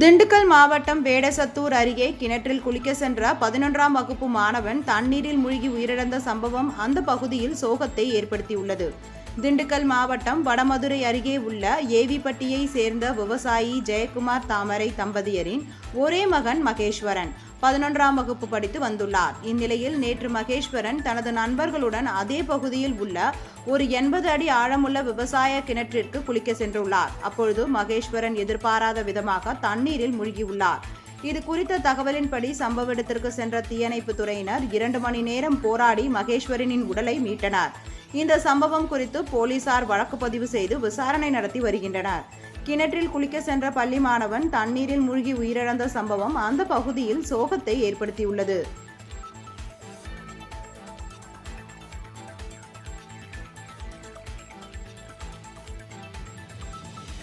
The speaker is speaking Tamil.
திண்டுக்கல் மாவட்டம் வேடசத்தூர் அருகே கிணற்றில் குளிக்க சென்ற பதினொன்றாம் வகுப்பு மாணவன் தண்ணீரில் மூழ்கி உயிரிழந்த சம்பவம் அந்த பகுதியில் சோகத்தை ஏற்படுத்தியுள்ளது. திண்டுக்கல் மாவட்டம் வடமதுரை அருகே உள்ள ஏவிப்பட்டியை சேர்ந்த விவசாயி ஜெயக்குமார் தாமரை தம்பதியரின் ஒரே மகன் மகேஸ்வரன் பதினொன்றாம் வகுப்பு படித்து வந்துள்ளார். இந்நிலையில் நேற்று மகேஸ்வரன் தனது நண்பர்களுடன் அதே பகுதியில் உள்ள ஒரு எண்பது அடி ஆழமுள்ள விவசாய கிணற்றிற்கு குளிக்க சென்றுள்ளார். அப்பொழுது மகேஸ்வரன் எதிர்பாராத விதமாக தண்ணீரில் மூழ்கியுள்ளார். இது குறித்த தகவலின்படி சம்பவ இடத்திற்கு சென்ற தீயணைப்பு துறையினர் இரண்டு மணி நேரம் போராடி மகேஸ்வரனின் உடலை மீட்டனர். இந்த சம்பவம் குறித்து போலீசார் வழக்கு பதிவு செய்து விசாரணை நடத்தி வருகின்றனர். கிணற்றில் குளிக்க சென்ற பள்ளி மாணவன் தண்ணீரில் மூழ்கி உயிரிழந்த சம்பவம் அந்த பகுதியில் சோகத்தை ஏற்படுத்தியுள்ளது.